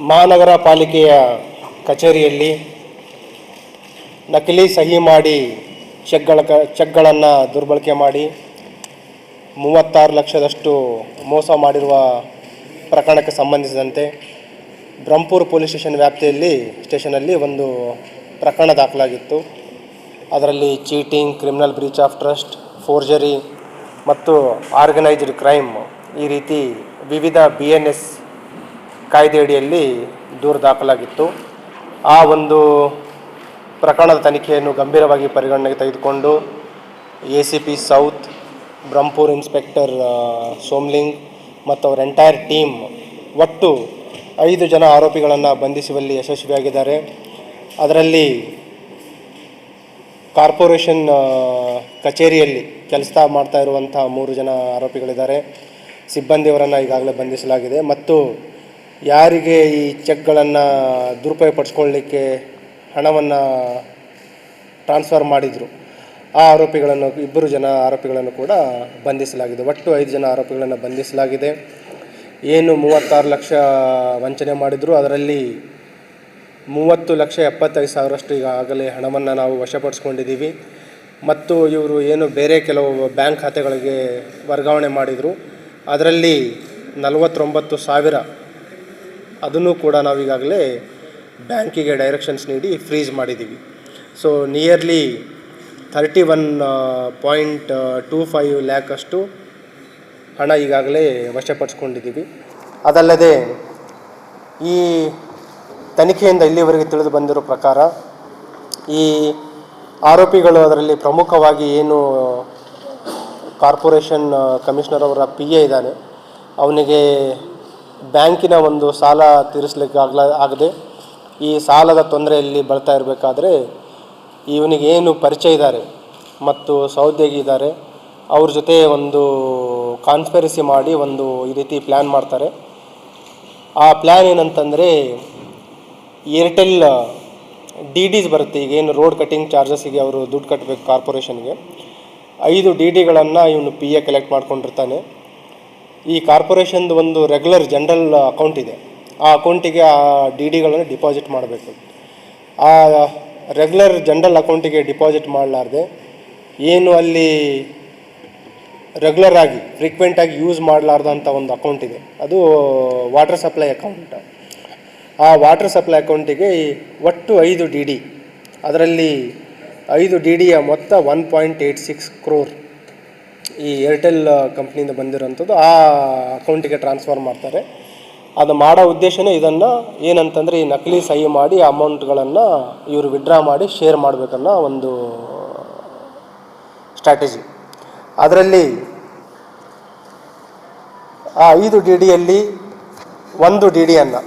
ಮಹಾನಗರ ಪಾಲಿಕೆಯ ಕಚೇರಿಯಲ್ಲಿ ನಕಲಿ ಸಹಿ ಮಾಡಿ ಚೆಕ್ಗಳ ಕ, ಚೆಕ್ಗಳನ್ನು ದುರ್ಬಳಕೆ ಮಾಡಿ ಮೂವತ್ತಾರು ಲಕ್ಷದಷ್ಟು ಮೋಸ ಮಾಡಿರುವ ಪ್ರಕರಣಕ್ಕೆ ಸಂಬಂಧಿಸಿದಂತೆ ಬ್ರಹ್ಮಪುರ ಪೊಲೀಸ್ ಸ್ಟೇಷನ್ ವ್ಯಾಪ್ತಿಯಲ್ಲಿ ಸ್ಟೇಷನಲ್ಲಿ ಒಂದು ಪ್ರಕರಣ ದಾಖಲಾಗಿತ್ತು. ಅದರಲ್ಲಿ cheating, criminal breach of trust, forgery ಮತ್ತು ಆರ್ಗನೈಸ್ಡ್ ಕ್ರೈಮ್ ಈ ರೀತಿ ವಿವಿಧ ಬಿ ಎನ್ ಎಸ್ ಕಾಯ್ದೆಯಡಿಯಲ್ಲಿ ದೂರು ದಾಖಲಾಗಿತ್ತು ಆ ಒಂದು ಪ್ರಕರಣದ ತನಿಖೆಯನ್ನು ಗಂಭೀರವಾಗಿ ಪರಿಗಣನೆಗೆ ತೆಗೆದುಕೊಂಡು A C P south, Brahmapur inspector Somling ಮತ್ತು ಅವರ ಎಂಟೈರ್ ಟೀಮ್ ಒಟ್ಟು ಐದು ಜನ ಆರೋಪಿಗಳನ್ನು ಬಂಧಿಸುವಲ್ಲಿ ಯಶಸ್ವಿಯಾಗಿದ್ದಾರೆ. ಅದರಲ್ಲಿ ಕಾರ್ಪೊರೇಷನ್ ಕಚೇರಿಯಲ್ಲಿ ಕೆಲಸ ಮಾಡ್ತಾ ಇರುವಂಥ ಮೂರು ಜನ ಆರೋಪಿಗಳಿದ್ದಾರೆ. ಸಿಬ್ಬಂದಿಯವರನ್ನು ಈಗಾಗಲೇ ಬಂಧಿಸಲಾಗಿದೆ. ಮತ್ತು ಯಾರಿಗೆ ಈ ಚೆಕ್ಗಳನ್ನು ದುರುಪಯೋಗಪಡಿಸ್ಕೊಳ್ಳಿಕ್ಕೆ ಹಣವನ್ನು ಟ್ರಾನ್ಸ್ಫರ್ ಮಾಡಿದರು, ಆ ಆರೋಪಿಗಳನ್ನು, ಇಬ್ಬರು ಜನ ಆರೋಪಿಗಳನ್ನು ಕೂಡ ಬಂಧಿಸಲಾಗಿದೆ. ಒಟ್ಟು ಐದು ಜನ ಆರೋಪಿಗಳನ್ನು ಬಂಧಿಸಲಾಗಿದೆ. ಏನು ಮೂವತ್ತಾರು ಲಕ್ಷ ವಂಚನೆ ಮಾಡಿದ್ರು. ಅದರಲ್ಲಿ ಮೂವತ್ತು ಲಕ್ಷ ಎಪ್ಪತ್ತೈದು ಸಾವಿರಷ್ಟು ಈಗಾಗಲೇ ಹಣವನ್ನು ನಾವು ವಶಪಡಿಸ್ಕೊಂಡಿದ್ದೀವಿ. ಮತ್ತು ಇವರು ಏನು ಬೇರೆ ಕೆಲವು ಬ್ಯಾಂಕ್ ಖಾತೆಗಳಿಗೆ ವರ್ಗಾವಣೆ ಮಾಡಿದರು. ಅದರಲ್ಲಿ ನಲವತ್ತೊಂಬತ್ತು ಸಾವಿರ ಅದನ್ನು ಕೂಡ ನಾವೀಗಾಗಲೇ ಬ್ಯಾಂಕಿಗೆ ಡೈರೆಕ್ಷನ್ಸ್ ನೀಡಿ ಫ್ರೀಸ್ ಮಾಡಿದ್ದೀವಿ. So nearly thirty one point two five ಲ್ಯಾಕಷ್ಟು ಹಣ ಈಗಾಗಲೇ ವಶಪಡಿಸ್ಕೊಂಡಿದ್ದೀವಿ. ಅದಲ್ಲದೆ ಈ ತನಿಖೆಯಿಂದ ಇಲ್ಲಿವರೆಗೆ ತಿಳಿದು ಬಂದಿರೋ ಪ್ರಕಾರ ಈ ಆರೋಪಿಗಳು ಅದರಲ್ಲಿ ಪ್ರಮುಖವಾಗಿ ಏನು ಕಾರ್ಪೊರೇಷನ್ ಕಮಿಷನರ್ ಅವರ ಪಿ ಎ ಇದ್ದಾನೆ, ಅವನಿಗೆ ಬ್ಯಾಂಕಿನ ಒಂದು ಸಾಲ ತೀರಿಸಲಿಕ್ಕೆ ಆಗಲ, ಆಗದೆ ಈ ಸಾಲದ ತೊಂದರೆಯಲ್ಲಿ ಬರ್ತಾ ಇರಬೇಕಾದ್ರೆ ಇವನಿಗೇನು ಪರಿಚಯ ಇದ್ದಾರೆ ಮತ್ತು ಸಹೋದ್ಯೋಗಿ ಇದ್ದಾರೆ, ಅವ್ರ ಜೊತೆ ಒಂದು ಕಾನ್ಸ್ಪೆರಸಿ ಮಾಡಿ ಒಂದು ಈ ರೀತಿ ಪ್ಲ್ಯಾನ್ ಮಾಡ್ತಾರೆ. ಆ ಪ್ಲ್ಯಾನ್ ಏನಂತಂದರೆ ಏರ್ಟೆಲ್ ಡಿ ಡಿಸ್ ಬರುತ್ತೆ, ಈಗ ಏನು ರೋಡ್ ಕಟ್ಟಿಂಗ್ ಚಾರ್ಜಸ್ಸಿಗೆ ಅವರು ದುಡ್ಡು ಕಟ್ಟಬೇಕು ಕಾರ್ಪೊರೇಷನ್ಗೆ ಐದು ಡಿ ಡಿಗಳನ್ನು ಇವನು ಪಿ ಎ ಕಲೆಕ್ಟ್ ಮಾಡ್ಕೊಂಡಿರ್ತಾನೆ. ಈ ಕಾರ್ಪೊರೇಷನ್ದು ಒಂದು ರೆಗ್ಯುಲರ್ ಜನರಲ್ ಅಕೌಂಟ್ ಇದೆ. ಆ ಅಕೌಂಟಿಗೆ ಆ ಡಿ ಡಿಗಳನ್ನು ಡಿಪಾಸಿಟ್ ಮಾಡಬೇಕು. ಆ ರೆಗ್ಯುಲರ್ ಜನರಲ್ ಅಕೌಂಟಿಗೆ ಡಿಪಾಸಿಟ್ ಮಾಡಲಾರ್ದೆ ಏನು ಅಲ್ಲಿ ರೆಗ್ಯುಲರ್ ಆಗಿ ಫ್ರೀಕ್ವೆಂಟಾಗಿ ಯೂಸ್ ಮಾಡಲಾರ್ದಂಥ ಒಂದು ಅಕೌಂಟ್ ಇದೆ. ಅದು ವಾಟರ್ ಸಪ್ಲೈ ಅಕೌಂಟ್ ಆ ವಾಟರ್ ಸಪ್ಲೈ ಅಕೌಂಟಿಗೆ ಒಟ್ಟು ಐದು ಡಿ ಡಿ ಅದರಲ್ಲಿ ಐದು ಡಿ ಡಿಯ ಮೊತ್ತ one point eight six crore ಈ ಏರ್ಟೆಲ್ ಕಂಪ್ನಿಯಿಂದ ಬಂದಿರೋಂಥದ್ದು ಆ ಅಕೌಂಟಿಗೆ ಟ್ರಾನ್ಸ್ಫರ್ ಮಾಡ್ತಾರೆ. ಅದು ಮಾಡೋ ಉದ್ದೇಶನೇ ಇದನ್ನು. ಏನಂತಂದರೆ ಈ ನಕಲಿ ಸಹಿ ಮಾಡಿ ಅಮೌಂಟ್ಗಳನ್ನು ಇವರು ವಿಡ್ರಾ ಮಾಡಿ ಶೇರ್ ಮಾಡಬೇಕನ್ನೋ ಒಂದು ಸ್ಟ್ರಾಟಜಿ ಅದರಲ್ಲಿ ಆ ಐದು ಡಿ ಡಿಯಲ್ಲಿ ಒಂದು ಡಿ ಡಿಯನ್ನು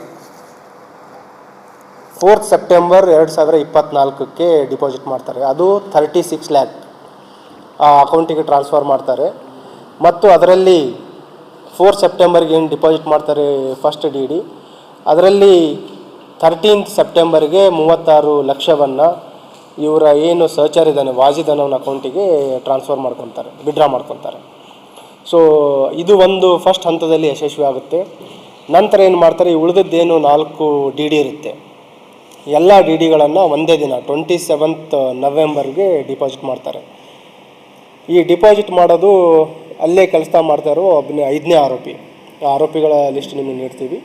ಫೋರ್ತ್ ಸೆಪ್ಟೆಂಬರ್ ಎರಡು ಸಾವಿರ ಇಪ್ಪತ್ತ್ನಾಲ್ಕಕ್ಕೆ ಡಿಪಾಸಿಟ್ ಮಾಡ್ತಾರೆ. ಅದು ಥರ್ಟಿ ಸಿಕ್ಸ್ ಲ್ಯಾಕ್ ಆ ಅಕೌಂಟಿಗೆ ಟ್ರಾನ್ಸ್ಫರ್ ಮಾಡ್ತಾರೆ. ಮತ್ತು ಅದರಲ್ಲಿ ಫೋರ್ ಸೆಪ್ಟೆಂಬರ್ಗೆ ಏನು ಡಿಪಾಸಿಟ್ ಮಾಡ್ತಾರೆ ಫಸ್ಟ್ ಡಿ ಡಿ ಅದರಲ್ಲಿ ಥರ್ಟೀನ್ತ್ ಸೆಪ್ಟೆಂಬರ್ಗೆ ಮೂವತ್ತಾರು ಲಕ್ಷವನ್ನು ಇವರ ಏನು ಸರ್ಚರ್ ಇದ್ದಾನೆ, ವಾಜಿದ್ ಅನ್ನೋನ ಅಕೌಂಟಿಗೆ ಟ್ರಾನ್ಸ್ಫರ್ ಮಾಡ್ಕೊತಾರೆ ವಿಡ್ರಾ ಮಾಡ್ಕೊತಾರೆ. ಸೊ ಇದು ಒಂದು ಫಸ್ಟ್ ಹಂತದಲ್ಲಿ ಯಶಸ್ವಿ ಆಗುತ್ತೆ. ನಂತರ ಏನು ಮಾಡ್ತಾರೆ ಉಳಿದದ್ದೇನು ನಾಲ್ಕು ಡಿ ಡಿ ಇರುತ್ತೆ. ಎಲ್ಲ ಡಿ ಡಿಗಳನ್ನು ಒಂದೇ ದಿನ ಟ್ವೆಂಟಿ ಸೆವೆಂತ್ ನವೆಂಬರ್ಗೆ ಡಿಪಾಸಿಟ್ ಮಾಡ್ತಾರೆ. ಈ ಡಿಪಾಸಿಟ್ ಮಾಡೋದು ಅಲ್ಲೇ ಕೆಲಸ ಮಾಡ್ತಾ ಇರೋ ಒಬ್ಬನೇ ಐದನೇ ಆರೋಪಿ. ಆರೋಪಿಗಳ ಲಿಸ್ಟ್ ನಿಮಗೆ ನೀಡ್ತೀವಿ.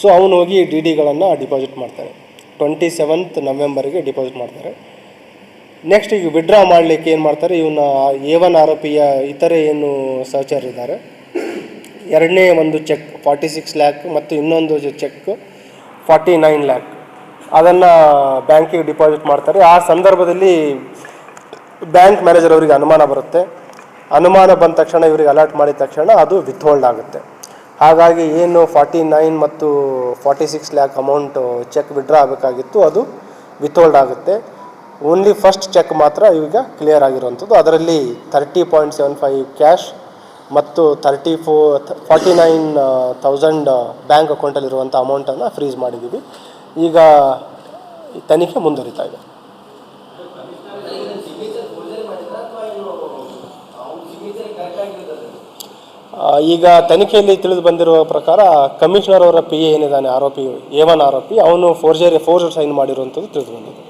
ಸೊ ಅವನು ಹೋಗಿ ಡಿ ಡಿಗಳನ್ನು ಡಿಪಾಸಿಟ್ ಮಾಡ್ತಾರೆ. ಟ್ವೆಂಟಿ ಸೆವೆಂತ್ ನವೆಂಬರ್ಗೆ ಡಿಪಾಸಿಟ್ ಮಾಡ್ತಾರೆ. ನೆಕ್ಸ್ಟ್ ಈಗ ವಿಡ್ರಾ ಮಾಡಲಿಕ್ಕೆ ಏನು ಮಾಡ್ತಾರೆ? ಇವನ್ನ ಎ ಒನ್ ಆರೋಪಿಯ ಇತರೆ ಏನು ಸಹಚರ್ ಇದ್ದಾರೆ. ಎರಡನೇ ಒಂದು ಚೆಕ್ ಫಾರ್ಟಿ ಸಿಕ್ಸ್ ಲ್ಯಾಕ್ ಮತ್ತು ಇನ್ನೊಂದು ಚೆಕ್ ಫಾರ್ಟಿ ನೈನ್ ಲ್ಯಾಕ್ ಅದನ್ನು ಬ್ಯಾಂಕಿಗೆ ಡಿಪಾಸಿಟ್ ಮಾಡ್ತಾರೆ. ಆ ಸಂದರ್ಭದಲ್ಲಿ ಬ್ಯಾಂಕ್ ಮ್ಯಾನೇಜರ್ ಅವರಿಗೆ ಅನುಮಾನ ಬರುತ್ತೆ. ಅನುಮಾನ ಬಂದ ತಕ್ಷಣ ಇವರಿಗೆ ಅಲರ್ಟ್ ಮಾಡಿದ ತಕ್ಷಣ ಅದು ವಿತ್ಹೋಲ್ಡ್ ಆಗುತ್ತೆ. ಹಾಗಾಗಿ ಏನು ಫಾರ್ಟಿ ನೈನ್ ಮತ್ತು forty six lakh amount cheque withdraw ಆಗಬೇಕಾಗಿತ್ತು, ಅದು ವಿತ್ಹೋಲ್ಡ್ ಆಗುತ್ತೆ. ಓನ್ಲಿ ಫಸ್ಟ್ ಚೆಕ್ ಮಾತ್ರ ಈಗ ಕ್ಲಿಯರ್ ಆಗಿರುವಂಥದ್ದು. ಅದರಲ್ಲಿ thirty point seven five cash ಮತ್ತು thirty four forty nine thousand bank ಅಕೌಂಟಲ್ಲಿರುವಂಥ ಅಮೌಂಟನ್ನು ಫ್ರೀಸ್ ಮಾಡಿದ್ದೀವಿ. ಈಗ ತನಿಖೆ ಮುಂದುವರಿತಾ ಇದೆ. ಈಗ ತನಿಖೆಯಲ್ಲಿ ತಿಳಿದು ಬಂದಿರುವ ಪ್ರಕಾರ ಕಮಿಷನರ್ ಅವರ ಪಿ ಎ ಏನಿದ್ದಾನೆ, ಆರೋಪಿ ಎ ಒನ್ ಆರೋಪಿ, ಅವನು ಫೋರ್ಜರಿ ಫೋರ್ಜರ್ ಸೈನ್ ಮಾಡಿರುವಂಥದ್ದು ತಿಳಿದು ಬಂದಿದೆ.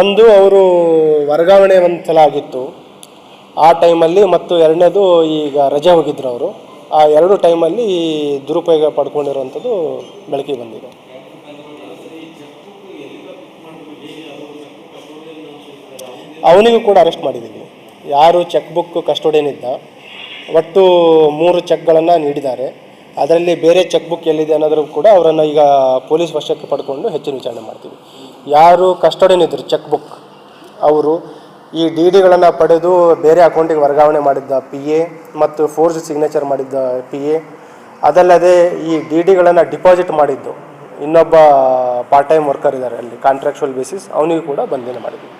ಒಂದು, ಅವರು ವರ್ಗಾವಣೆ ಒಂದು ಸಲ ಆಗಿತ್ತು ಆ ಟೈಮಲ್ಲಿ ಮತ್ತು ಎರಡನೇದು ಈಗ ರಜೆ ಹೋಗಿದ್ರು ಅವರು. ಆ ಎರಡು ಟೈಮಲ್ಲಿ ದುರುಪಯೋಗ ಪಡ್ಕೊಂಡಿರುವಂಥದ್ದು ಬೆಳಕಿಗೆ ಬಂದಿದೆ. ಅವನಿಗೂ ಕೂಡ ಅರೆಸ್ಟ್ ಮಾಡಿದ್ದೀವಿ ಯಾರು ಚೆಕ್ ಬುಕ್ ಕಸ್ಟೋಡಿಯನ್ ಇದ್ದ, ಒಟ್ಟು ಮೂರು ಚೆಕ್ಗಳನ್ನು ನೀಡಿದ್ದಾರೆ. ಅದರಲ್ಲಿ ಬೇರೆ ಚೆಕ್ ಬುಕ್ ಎಲ್ಲಿದೆ ಅನ್ನೋದ್ರೂ ಕೂಡ ಅವರನ್ನು ಈಗ ಪೊಲೀಸ್ ವಶಕ್ಕೆ ಪಡ್ಕೊಂಡು ಹೆಚ್ಚಿನ ವಿಚಾರಣೆ ಮಾಡ್ತೀವಿ. ಯಾರು ಕಸ್ಟೋಡಿಯನ್ ಇದ್ದರು ಚೆಕ್ ಬುಕ್ ಅವರು ಈ ಡಿ ಡಿಗಳನ್ನು ಪಡೆದು ಬೇರೆ ಅಕೌಂಟಿಗೆ ವರ್ಗಾವಣೆ ಮಾಡಿದ್ದ ಪಿ ಎ ಮತ್ತು ಫೋರ್ಸ್ ಸಿಗ್ನೇಚರ್ ಮಾಡಿದ್ದ ಪಿ ಎ ಅದಲ್ಲದೆ ಈ ಡಿ ಡಿಗಳನ್ನು ಡಿಪಾಸಿಟ್ ಮಾಡಿದ್ದು ಇನ್ನೊಬ್ಬ ಪಾರ್ಟ್ ಟೈಮ್ ವರ್ಕರ್ ಇದ್ದಾರೆ ಅಲ್ಲಿ ಕಾಂಟ್ರಾಕ್ಚುವಲ್ ಬೇಸಿಸ್ ಅವನಿಗೂ ಕೂಡ ಬಂಧನ ಮಾಡಿದ್ವಿ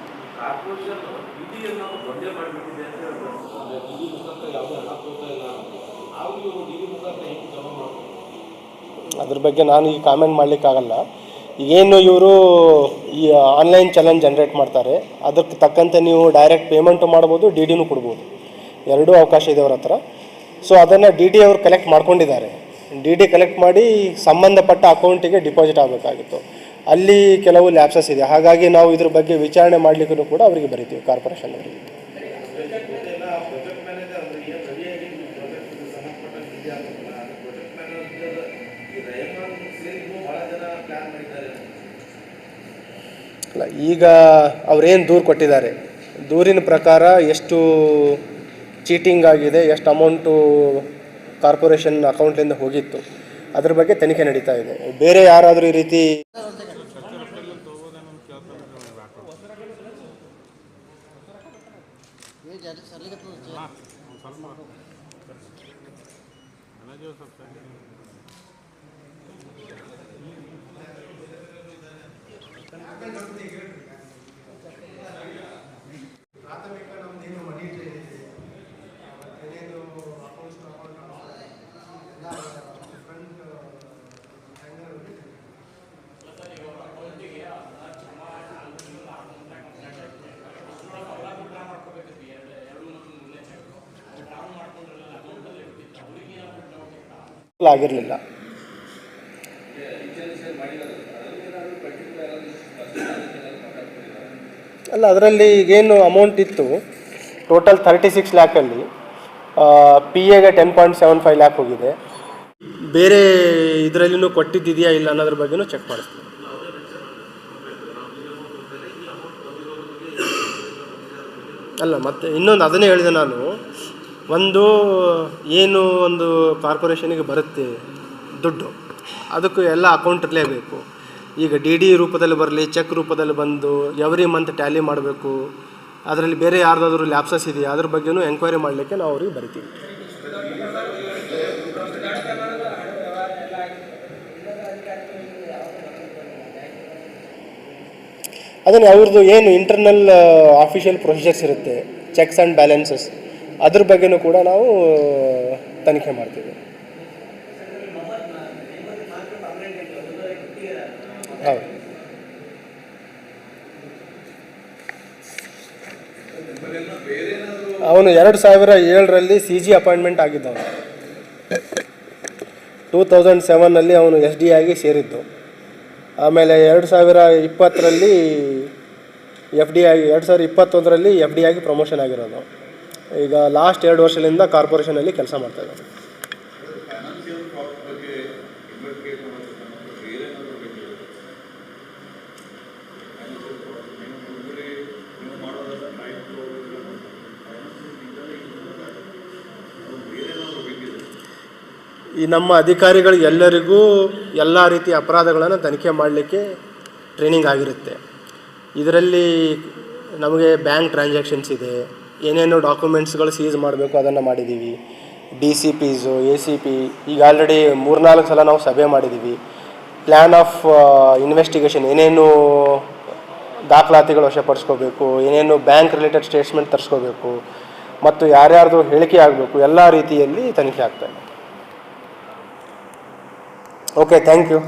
ಅದ್ರ ಬಗ್ಗೆ ನಾನು ಈಗ ಕಾಮೆಂಟ್ ಮಾಡಲಿಕ್ಕಾಗಲ್ಲ. ಏನು ಇವರು ಈ ಆನ್ಲೈನ್ ಚಲನ್ ಜನ್ರೇಟ್ ಮಾಡ್ತಾರೆ. ಅದಕ್ಕೆ ತಕ್ಕಂತೆ ನೀವು ಡೈರೆಕ್ಟ್ ಪೇಮೆಂಟು ಮಾಡ್ಬೋದು ಡಿ ಡಿನೂ ಕೊಡ್ಬೋದು. ಎರಡೂ ಅವಕಾಶ ಇದೆ ಅವ್ರ ಹತ್ರ. ಸೊ ಅದನ್ನು ಡಿ ಡಿ ಅವರು ಕಲೆಕ್ಟ್ ಮಾಡ್ಕೊಂಡಿದ್ದಾರೆ. ಡಿ ಡಿ ಕಲೆಕ್ಟ್ ಮಾಡಿ ಸಂಬಂಧಪಟ್ಟ ಅಕೌಂಟಿಗೆ ಡಿಪಾಸಿಟ್ ಆಗಬೇಕಾಗಿತ್ತು. ಅಲ್ಲಿ ಕೆಲವು ಲ್ಯಾಪ್ಸಸ್ ಇದೆ. ಹಾಗಾಗಿ ನಾವು ಇದ್ರ ಬಗ್ಗೆ ವಿಚಾರಣೆ ಮಾಡಲಿಕ್ಕೂ ಕೂಡ ಅವರಿಗೆ ಬರಿತೀವಿ ಕಾರ್ಪೊರೇಷನ್ ಅವರಿಗೆ. ಅಲ್ಲ ಈಗ ಅವ್ರೇನು ದೂರು ಕೊಟ್ಟಿದ್ದಾರೆ? ದೂರಿನ ಪ್ರಕಾರ ಎಷ್ಟು ಚೀಟಿಂಗ್ ಆಗಿದೆ ಎಷ್ಟು ಅಮೌಂಟು ಕಾರ್ಪೊರೇಷನ್ ಅಕೌಂಟ್ಲಿಂದ ಹೋಗಿತ್ತು ಅದ್ರ ಬಗ್ಗೆ ತನಿಖೆ ನಡೀತಾ ಇದೆ. ಬೇರೆ ಯಾರಾದರೂ ಈ ರೀತಿ ಆಗಿರಲಿಲ್ಲ. ಅಲ್ಲ, ಅದರಲ್ಲಿ ಈಗೇನು ಅಮೌಂಟ್ ಇತ್ತು? ಟೋಟಲ್ ತರ್ಟಿ ಸಿಕ್ಸ್ ಲ್ಯಾಕಲ್ಲಿ ಪಿ ಎಗೆ ten point seven five lakh ಹೋಗಿದೆ. ಬೇರೆ ಇದರಲ್ಲಿನೂ ಕೊಟ್ಟಿದ್ದಿದೆಯಾ ಇಲ್ಲ ಅನ್ನೋದ್ರ ಬಗ್ಗೆನೂ ಚೆಕ್ ಮಾಡಿಸ್ತೀನಿ. ಅಲ್ಲ, ಮತ್ತೆ ಇನ್ನೊಂದು ಅದನ್ನೇ ಹೇಳಿದೆ ನಾನು. ಒಂದು ಏನು ಒಂದು ಕಾರ್ಪೊರೇಷನಿಗೆ ಬರುತ್ತೆ ದುಡ್ಡು, ಅದಕ್ಕೂ ಎಲ್ಲ ಅಕೌಂಟ್ ಇರಲೇಬೇಕು. ಈಗ ಡಿ ಡಿ ರೂಪದಲ್ಲಿ ಬರಲಿ ಚೆಕ್ ರೂಪದಲ್ಲಿ ಬಂದು ಎವ್ರಿ ಮಂತ್ ಟ್ಯಾಲಿ ಮಾಡಬೇಕು. ಅದರಲ್ಲಿ ಬೇರೆ ಯಾರ್ದಾದ್ರೂ ಲ್ಯಾಪ್ಸಸ್ ಇದೆಯಾ? ಅದ್ರ ಬಗ್ಗೆನೂ ಎಂಕ್ವೈರಿ ಮಾಡಲಿಕ್ಕೆ ನಾವು ಅವ್ರಿಗೆ ಬರಿತೀವಿ. ಅದನ್ನು ಅವ್ರದ್ದು ಏನು ಇಂಟರ್ನಲ್ ಆಫಿಷಿಯಲ್ ಪ್ರೊಸೀಜರ್ಸ್ ಇರುತ್ತೆ ಚೆಕ್ಸ್ ಆ್ಯಂಡ್ ಬ್ಯಾಲೆನ್ಸಸ್ ಅದ್ರ ಬಗ್ಗೆನೂ ಕೂಡ ನಾವು ತನಿಖೆ ಮಾಡ್ತೀವಿ. ಹೌದು. ಅವನು ಎರಡು ಸಾವಿರ ಏಳರಲ್ಲಿ ಸಿ ಜಿ ಅಪಾಯಿಂಟ್ಮೆಂಟ್ ಆಗಿದ್ದವನು. ಟೂ ತೌಸಂಡ್ ಸೆವೆನ್ನಲ್ಲಿ ಅವನು ಎಸ್ ಡಿ ಆಗಿ ಸೇರಿದ್ದು. ಆಮೇಲೆ ಎರಡು ಸಾವಿರ ಇಪ್ಪತ್ತರಲ್ಲಿ ಎಫ್ ಡಿ ಆಗಿ, ಎರಡು ಸಾವಿರ ಇಪ್ಪತ್ತೊಂದರಲ್ಲಿ ಎಫ್ ಡಿ ಆಗಿ ಪ್ರಮೋಷನ್ ಆಗಿರೋದು. ಈಗ ಲಾಸ್ಟ್ ಎರಡು ವರ್ಷದಿಂದ ಕಾರ್ಪೊರೇಷನಲ್ಲಿ ಕೆಲಸ ಮಾಡ್ತಾ ಇದ್ದಾರೆ. ಈ ನಮ್ಮ ಅಧಿಕಾರಿಗಳು ಎಲ್ಲರಿಗೂ ಎಲ್ಲ ರೀತಿಯ ಅಪರಾಧಗಳನ್ನು ತನಿಖೆ ಮಾಡಲಿಕ್ಕೆ ಟ್ರೈನಿಂಗ್ ಆಗಿರುತ್ತೆ. ಇದರಲ್ಲಿ ನಮಗೆ ಬ್ಯಾಂಕ್ ಟ್ರಾನ್ಸಾಕ್ಷನ್ಸ್ ಇದೆ. ಏನೇನು ಡಾಕ್ಯುಮೆಂಟ್ಸ್ಗಳು ಸೀಸ್ ಮಾಡಬೇಕು ಅದನ್ನು ಮಾಡಿದ್ದೀವಿ D C Ps A C P ಈಗ ಆಲ್ರೆಡಿ ಮೂರ್ನಾಲ್ಕು ಸಲ ನಾವು ಸಭೆ ಮಾಡಿದ್ದೀವಿ ಪ್ಲ್ಯಾನ್ ಆಫ್ ಇನ್ವೆಸ್ಟಿಗೇಷನ್ ಏನೇನು ದಾಖಲಾತಿಗಳು ವಶಪಡಿಸ್ಕೋಬೇಕು, ಏನೇನು ಬ್ಯಾಂಕ್ ರಿಲೇಟೆಡ್ ಸ್ಟೇಟ್ಮೆಂಟ್ ತರಿಸ್ಕೋಬೇಕು, ಮತ್ತು ಯಾರ್ಯಾರ್ದು ಹೇಳಿಕೆ ಆಗಬೇಕು, ಎಲ್ಲ ರೀತಿಯಲ್ಲಿ ತನಿಖೆ ಆಗ್ತಾ ಇದೆ. Okay thank you